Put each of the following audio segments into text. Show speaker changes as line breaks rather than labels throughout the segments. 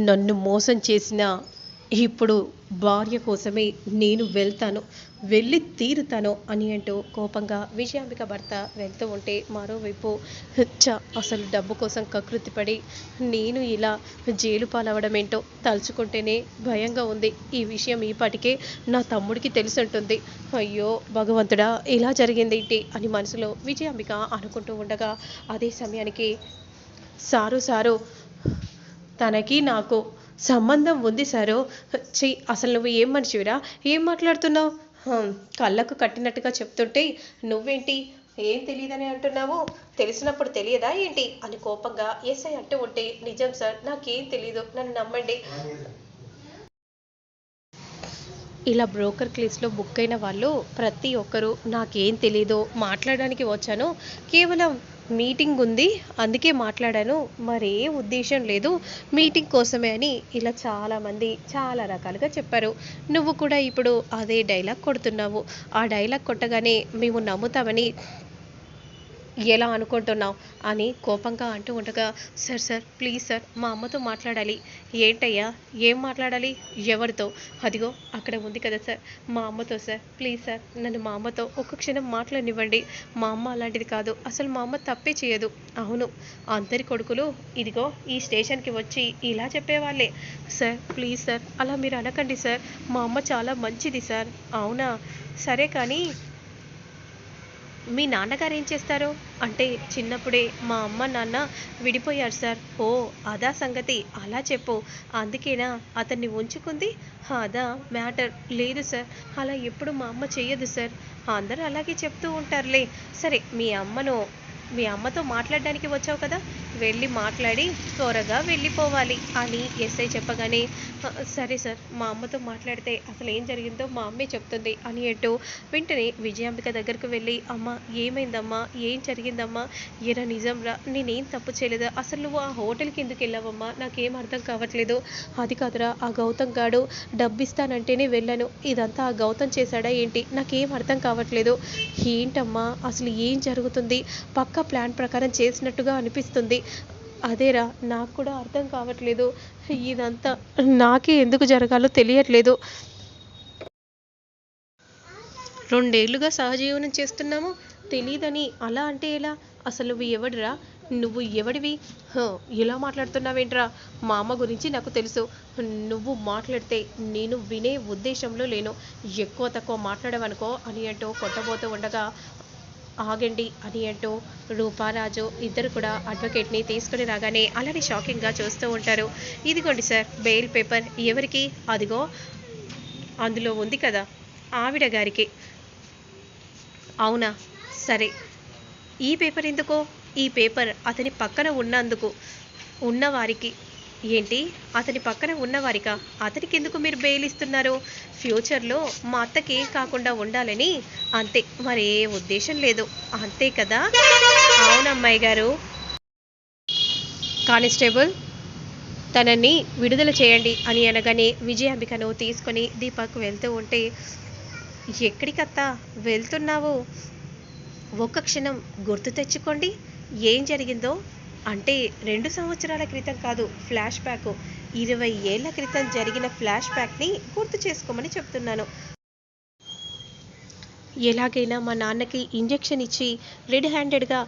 నన్ను మోసం చేసిన ఇప్పుడు భార్య కోసమే నేను వెళ్తాను వెళ్ళి తీరుతాను అని అంటూ కోపంగా విజయాంబిక భర్త వెళ్తూ ఉంటే మరోవైపు చ అసలు డబ్బు కోసం కకృతిపడి నేను ఇలా జైలు పాలవడం ఏంటో తలుచుకుంటేనే భయంగా ఉంది. ఈ విషయం ఈపాటికే నా తమ్ముడికి తెలిసి ఉంటుంది అయ్యో భగవంతుడా ఇలా జరిగింది ఏంటి అని మనసులో విజయాంబిక అనుకుంటూ ఉండగా అదే సమయానికి సారు సారు తనకి నాకు సంబంధం ఉంది సారు. ఛీ అసలు నువ్వు ఏం మనిషివిరా? ఏం మాట్లాడుతున్నావు? కళ్ళకు కట్టినట్టుగా చెప్తుంటే నువ్వేంటి? ఏం తెలియదని అంటున్నావు? తెలిసినప్పుడు తెలియదా ఏంటి? అని కోపంగా ఎస్ఐ అంటూ ఉంటే నిజం సార్ నాకేం తెలియదు నన్ను నమ్మండి. ఇలా బ్రోకర్ క్లీస్లో బుక్ అయిన వాళ్ళు ప్రతి ఒక్కరూ నాకేం తెలీదో మాట్లాడడానికి వచ్చాను. కేవలం మీటింగ్ ఉంది. అందుకే మాట్లాడాను. మరే ఉద్దేశం లేదు. మీటింగ్ కోసమే అని ఇలా చాలామంది చాలా రకాలుగా చెప్పారు. నువ్వు కూడా ఇప్పుడు అదే డైలాగ్ కొడుతున్నావు. ఆ డైలాగ్ కొట్టగానే మేము నమ్ముతామని ఎలా అనుకుంటున్నావు? అని కోపంగా అంటూ ఉండగా సార్ సార్ ప్లీజ్ సార్ మా అమ్మతో మాట్లాడాలి. ఏంటయ్యా? ఏం మాట్లాడాలి? ఎవరితో? అదిగో అక్కడ ఉంది కదా సార్ మా అమ్మతో సార్ ప్లీజ్ సార్ నన్ను మా అమ్మతో ఒక్క క్షణం మాట్లాడినివ్వండి. మా అమ్మ అలాంటిది కాదు అసలు మా అమ్మ తప్పే చేయదు. అవును అందరి కొడుకులు ఇదిగో ఈ స్టేషన్కి వచ్చి ఇలా చెప్పేవాళ్ళే. సార్ ప్లీజ్ సార్ అలా మీరు అనకండి సార్ మా అమ్మ చాలా మంచిది సార్. అవునా? సరే కానీ మీ నాన్నగారు ఏం చేస్తారు? అంటే చిన్నప్పుడే మా అమ్మ నాన్న విడిపోయారు సార్. ఓ అదా సంగతి. అలా చెప్పు. అందుకేనా? అతన్ని ఉంచుకుంది? అదా మ్యాటర్. లేదు సార్. అలా ఎప్పుడు మా అమ్మ చెయ్యదు సార్. అందరూ అలాగే చెప్తూ ఉంటారులే. సరే మీ అమ్మను మీ అమ్మతో మాట్లాడడానికి వచ్చావు కదా? వెళ్ళి మాట్లాడి త్వరగా వెళ్ళిపోవాలి అని ఎస్ఐ చెప్పగానే సరే సార్ మా అమ్మతో మాట్లాడితే అసలు ఏం జరిగిందో మా అమ్మే చెప్తుంది అని అంటూ వెంటనే విజయాంబిక దగ్గరకు వెళ్ళి అమ్మ ఏమైందమ్మా? ఏం జరిగిందమ్మా? ఎరా నిజంరా నేనేం తప్పు చేయలేదు. అసలు నువ్వు ఆ హోటల్కి ఎందుకు వెళ్ళావమ్మా? నాకేం అర్థం కావట్లేదు. అది కాదురా ఆ గౌతమ్ గాడు డబ్బిస్తానంటేనే వెళ్ళాను. ఇదంతా ఆ గౌతమ్ చేశాడా ఏంటి? నాకేం అర్థం కావట్లేదు. ఏంటమ్మా? అసలు ఏం జరుగుతుంది? పక్క ప్లాన్ ప్రకారం చేసినట్టుగా అనిపిస్తుంది. అదేరా నాకు కూడా అర్థం కావట్లేదు. ఇదంతా నాకే ఎందుకు జరగాలో తెలియట్లేదు. రెండేళ్ళుగా సహజీవనం చేస్తున్నాము. తెలియదని అలా అంటే ఎలా? అసలు నువ్వు ఎవడిరా? నువ్వు ఎవడివి? ఎలా ఇలా మాట్లాడుతున్నావేంట్రా? మా అమ్మ గురించి నాకు తెలుసు. నువ్వు మాట్లాడితే నేను వినే ఉద్దేశంలో లేను. ఎక్కువ తక్కువ మాట్లాడవనుకో అని అంటూ కొట్టబోతూ ఉండగా ఆగండి అని అంటూ రూపారాజు ఇద్దరు కూడా అడ్వకేట్ని తీసుకుని రాగానే అలానే షాకింగ్గా చూస్తూ ఉంటారు. ఇదిగోండి సార్ బెయిల్ పేపర్ ఎవరికి? అదిగో అందులో ఉంది కదా ఆవిడ గారికి. అవునా? సరే. ఈ పేపర్ ఎందుకో? ఈ పేపర్ అతని పక్కన ఉన్నందుకు ఉన్నవారికి. ఏంటి? అతని పక్కన ఉన్నవారికా? అతనికి ఎందుకు మీరు బెయిల్ ఇస్తున్నారు ఫ్యూచర్లో మా అత్తకి ఏం కాకుండా ఉండాలని? అంతే మరే ఉద్దేశం లేదు. అంతే కదా? అవునమ్మాయి గారు. కానిస్టేబుల్ తనని విడుదల చేయండి అని అనగానే విజయాంబికను తీసుకొని దీపక్ వెళ్తూ ఉంటే ఎక్కడికత్తా? వెళ్తున్నావు? ఒక్క క్షణం గుర్తు తెచ్చుకోండి. ఏం జరిగిందో అంటే రెండు సంవత్సరాల క్రితం కాదు ఫ్లాష్ బ్యాక్. ఇరవై ఏళ్ళ క్రితం జరిగిన ఫ్లాష్ బ్యాక్ని గుర్తు చేసుకోమని చెప్తున్నాను. ఎలాగైనా మా నాన్నకి ఇంజెక్షన్ ఇచ్చి రెడ్ హ్యాండెడ్గా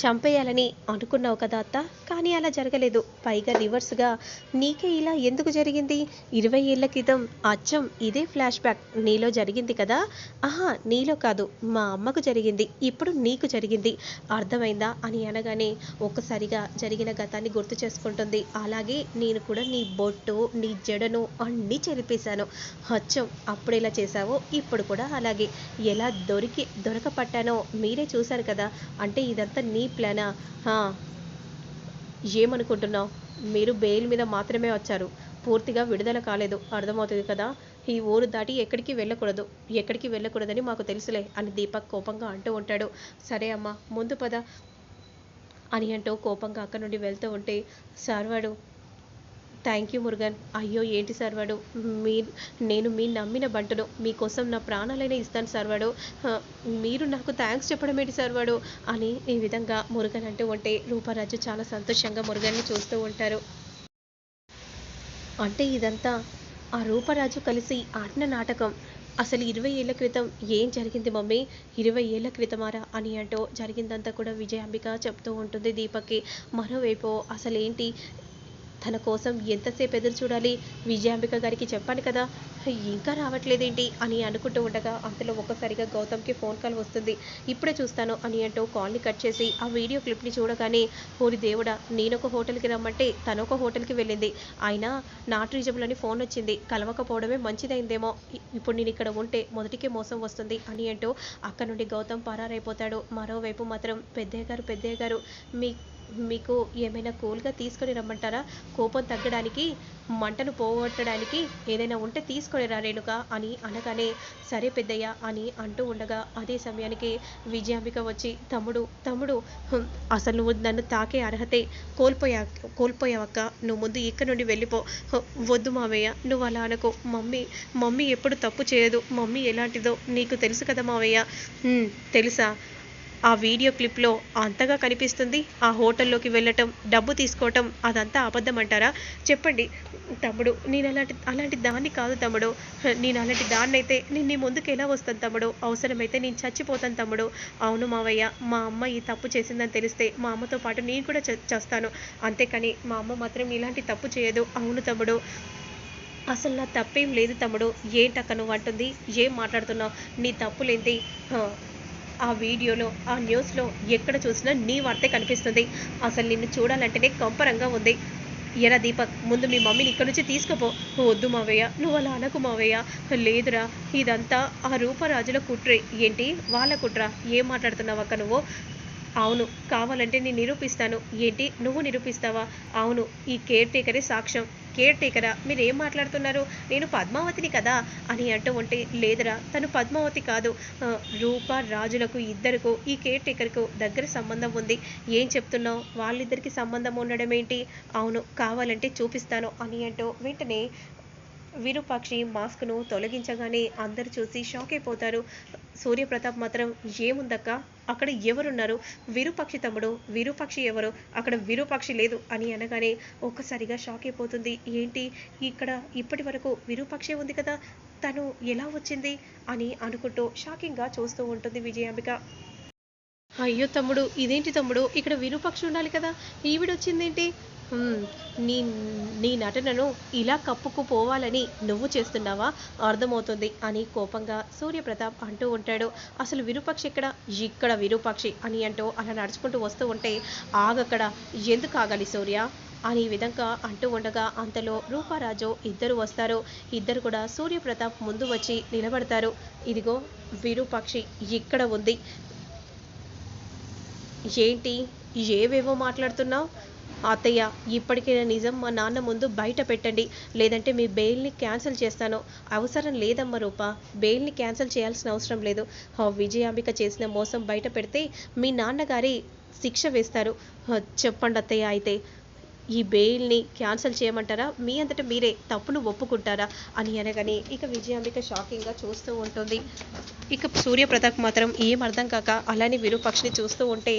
చంపేయాలని అనుకున్నావు కదా అత్త? కానీ అలా జరగలేదు. పైగా రివర్స్గా నీకే ఇలా ఎందుకు జరిగింది? ఇరవై ఏళ్ళ క్రితం అచ్చం ఇదే ఫ్లాష్ బ్యాక్ నీలో జరిగింది కదా? ఆహా నీలో కాదు. మా అమ్మకు జరిగింది. ఇప్పుడు నీకు జరిగింది. అర్థమైందా? అని అనగానే ఒక్కసారిగా జరిగిన గతాన్ని గుర్తు చేసుకుంటుంది. అలాగే నేను కూడా నీ బొట్టు నీ జడను అన్నీ చెరిపేశాను. అచ్చం అప్పుడు ఎలా చేశావో ఇప్పుడు కూడా అలాగే. ఎలా దొరికి దొరకపట్టానో మీరే చూశారు కదా? అంటే ఇదంతా నీ ప్లానా? హా, ఏమనుకుంటున్నావు? మీరు బెయిల్ మీద మాత్రమే వచ్చారు. పూర్తిగా విడుదల కాలేదు. అర్థమవుతుంది కదా? ఈ ఊరు దాటి ఎక్కడికి వెళ్ళకూడదు. ఎక్కడికి వెళ్ళకూడదని మాకు తెలుసులే అని దీపక్ కోపంగా అంటూ ఉంటాడు. సరే అమ్మా ముందు పద అని అంటూ కోపంగా అక్కడి నుండి వెళ్తూ ఉంటే సార్వాడు థ్యాంక్ యూ మురుగన్. అయ్యో ఏంటి సర్వాడు? మీ నేను మీ నమ్మిన బంటును మీకోసం నా ప్రాణాలైనా ఇస్తాను సర్వాడు. మీరు నాకు థ్యాంక్స్ చెప్పడం ఏంటి సర్వాడు? అని ఈ విధంగా మురుగన్ అంటూ ఉంటే రూపారాజు చాలా సంతోషంగా మురుగన్ని చూస్తూ ఉంటారు. అంటే ఇదంతా ఆ రూపరాజు కలిసి ఆడిన నాటకం. అసలు ఇరవై ఏళ్ళ క్రితం ఏం జరిగింది మమ్మీ? ఇరవై ఏళ్ళ క్రితమారా అని అంటూ జరిగిందంతా కూడా విజయాంబిక చెప్తూ ఉంటుంది దీపక్కి. మరోవైపు అసలు ఏంటి తన కోసం ఎంతసేపు ఎదురు చూడాలి? విజయాంబిక గారికి చెప్పాను కదా. ఇంకా రావట్లేదేంటి? అని అనుకుంటూ ఉండగా అంతలో ఒక్కసారిగా గౌతమ్కి ఫోన్ కాల్ వస్తుంది. ఇప్పుడే చూస్తాను అని అంటూ కాల్ని కట్ చేసి ఆ వీడియో క్లిప్ని చూడగానే ఓరి దేవుడా నేనొక హోటల్కి రమ్మంటే తను ఒక హోటల్కి వెళ్ళింది. అయినా నాట్ రీజబుల్ అని ఫోన్ వచ్చింది. కలవకపోవడమే మంచిదైందేమో. ఇప్పుడు నేను ఇక్కడ ఉంటే మొదటికే మోసం వస్తుంది అని అంటూ అక్కడ నుండి గౌతమ్ పరారైపోతాడు. మరోవైపు మాత్రం పెద్దయ్య గారు పెద్దయ్య గారు మీ మీకు ఏమైనా కూల్గా తీసుకొని రమ్మంటారా? కోపం తగ్గడానికి మంటను పోగొట్టడానికి ఏదైనా ఉంటే తీసుకొని రా రేణుక అని అనగానే సరే పెద్దయ్య అని అంటూ ఉండగా అదే సమయానికి విజయాంబిక వచ్చి తమ్ముడు తమ్ముడు అసలు నువ్వు నన్ను తాకే అర్హతే కోల్పోయా కోల్పోయావక్క. నువ్వు ముందు ఇక్కడ నుండి వెళ్ళిపో. వద్దు మావయ్య నువ్వు అలా అనుకో. మమ్మీ మమ్మీ ఎప్పుడు తప్పు చేయదు. మమ్మీ ఎలాంటిదో నీకు తెలుసు కదా మావయ్య. "హ్మ్, తెలుసా? ఆ వీడియో క్లిప్లో అంతగా కనిపిస్తుంది. ఆ హోటల్లోకి వెళ్ళటం డబ్బు తీసుకోవటం అదంతా అబద్ధం అంటారా? చెప్పండి. తమ్ముడు నేను అలాంటి అలాంటి దాన్ని కాదు తమ్ముడు. నేను అలాంటి దాన్ని అయితే నేను నీ ముందుకు ఎలా వస్తాను తమ్ముడు? అవసరమైతే నేను చచ్చిపోతాను తమ్ముడు. అవును మావయ్య మా అమ్మ ఈ తప్పు చేసిందని తెలిస్తే మా అమ్మతో పాటు నేను కూడా చేస్తాను చస్తాను. అంతేకాని మా అమ్మ మాత్రం ఇలాంటి తప్పు చేయదు. అవును తమ్ముడు. అసలు నా తప్పేం లేదు తమ్ముడు. ఏంటక్క నువ్వు అంటుంది? ఏం మాట్లాడుతున్నావు? నీ తప్పు ఆ వీడియోలో ఆ న్యూస్లో ఎక్కడ చూసినా నీ వార్తే కనిపిస్తుంది. అసలు నిన్ను చూడాలంటేనే కంపరంగా ఉంది. ఎరా దీపక్ ముందు మీ మమ్మీని ఇక్కడ నుంచి తీసుకుపో. వద్దు మావయ్య నువ్వు అలా అనకు మావయ్య. లేదురా ఇదంతా ఆ రూపరాజుల కుట్రే. ఏంటి? వాళ్ళ కుట్ర? ఏం మాట్లాడుతున్నావు అక్క నువ్వు? అవును కావాలంటే నేను నిరూపిస్తాను. ఏంటి? నువ్వు నిరూపిస్తావా? అవును ఈ కేర్ టేకరే సాక్ష్యం. కేర్ టేకరా మీరేం మాట్లాడుతున్నారు? నేను పద్మావతిని కదా అని అంటూ ఉంటే లేదురా తను పద్మావతి కాదు. రూప రాజులకు ఇద్దరుకు ఈ కేర్ టేకర్కు దగ్గర సంబంధం ఉంది. ఏం చెప్తున్నావు? వాళ్ళిద్దరికి సంబంధం ఉండడం ఏంటి? అవును కావాలంటే చూపిస్తాను అని అంటూ వెంటనే విరూపాక్షి మాస్క్ను తొలగించగానే అందరు చూసి షాక్ అయిపోతారు. సూర్యప్రతాప్ మాత్రం ఏముందక్క? అక్కడ ఎవరున్నారు? విరూపాక్షి తమ్ముడు విరూపాక్షి ఎవరు? అక్కడ విరూపాక్షి లేదు అని అనగానే ఒక్కసారిగా షాక్ అయిపోతుంది. ఏంటి? ఇక్కడ ఇప్పటి వరకు విరూపాక్షి ఉంది కదా తను ఎలా వచ్చింది అని అనుకుంటూ షాకింగ్గా చూస్తూ ఉంటుంది విజయాంబిక. అయ్యో తమ్ముడు ఇదేంటి తమ్ముడు? ఇక్కడ విరూపాక్షి ఉండాలి కదా. ఈవిడొచ్చిందేంటి నీ నీ నటనను ఇలా కప్పుకుపోవాలని నువ్వు చేస్తున్నావా? అర్థమవుతుంది అని కోపంగా సూర్యప్రతాప్ అంటూ ఉంటాడు. అసలు విరూపాక్షి ఎక్కడ? ఇక్కడ విరూపాక్షి అని అంటూ అలా నడుచుకుంటూ వస్తూ ఉంటే ఆగక్కడ ఎందుకు ఆగాలి సూర్య? అని విధంగా అంటూ ఉండగా అంతలో రూపారాజు ఇద్దరు వస్తారు. ఇద్దరు కూడా సూర్యప్రతాప్ ముందు వచ్చి నిలబడతారు. ఇదిగో విరూపాక్షి ఇక్కడ ఉంది. ఏంటి? ఏవేవో మాట్లాడుతున్నావు? అత్తయ్య ఇప్పటికైనా నిజం మా నాన్న ముందు బయట పెట్టండి. లేదంటే మీ బెయిల్ని క్యాన్సిల్ చేస్తాను. అవసరం లేదమ్మా రూప. బెయిల్ని క్యాన్సిల్ చేయాల్సిన అవసరం లేదు. విజయాంబిక చేసిన మోసం బయట పెడితే మీ నాన్నగారి శిక్ష వేస్తారు. చెప్పండి అత్తయ్య అయితే. ఈ బెయిల్ని క్యాన్సిల్ చేయమంటారా? మీ అంతటా మీరే తప్పును ఒప్పుకుంటారా? అని అనగానే ఇక విజయాంబిక షాకింగ్గా చూస్తూ ఉంటుంది. ఇక సూర్యప్రతాప్ మాత్రం ఏం అర్థం కాక అలానే విరూపక్షిని చూస్తూ ఉంటే